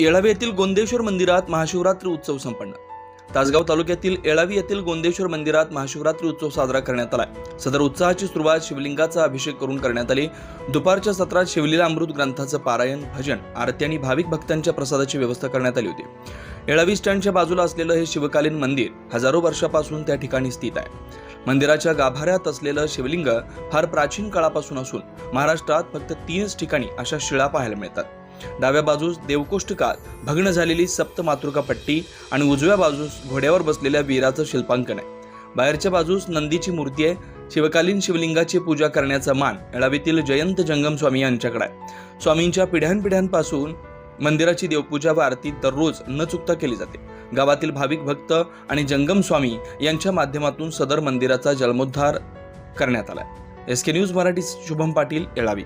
येळावी येथील गोंदेश्वर मंदिरात महाशिवरात्री उत्सव संपन्न. तासगाव तालुक्यातील येळावी येथील गोंदेश्वर मंदिरात महाशिवरात्री उत्सव साजरा करण्यात आला सदर उत्साहाची सुरुवात शिवलिंगाचा अभिषेक करून करण्यात आली. दुपारच्या सत्रात शिवलीला अमृत ग्रंथाचं पारायण भजन आरती आणि भाविक भक्तांच्या प्रसादाची व्यवस्था करण्यात आली होती. येळावी स्टँडच्या बाजूला असलेलं हे शिवकालीन मंदिर हजारो वर्षापासून त्या ठिकाणी स्थित आहे. मंदिराच्या गाभाऱ्यात असलेलं शिवलिंग फार प्राचीन काळापासून असून महाराष्ट्रात फक्त तीनच ठिकाणी अशा शिळा पाहायला मिळतात. डाव्या बाजूस देवकोष्टकात भग्न झालेली सप्त मातृका पट्टी आणि उजव्या बाजूस घोड्यावर बसलेल्या वीराचं शिल्पांकन आहे. बाहेरच्या बाजूस नंदीची मूर्ती आहे. शिवकालीन शिवलिंगाची पूजा करण्याचा मान येळावीतील जयंत जंगम स्वामी यांच्याकडे आहे. स्वामींच्या पिढ्यानपिढ्यांपासून मंदिराची देवपूजा व आरती दररोज न चुकता केली जाते. गावातील भाविक भक्त आणि जंगम स्वामी यांच्या माध्यमातून सदर मंदिराचा जन्मोद्धार करण्यात आला S K news Marathi Shubham Patil Yelavi.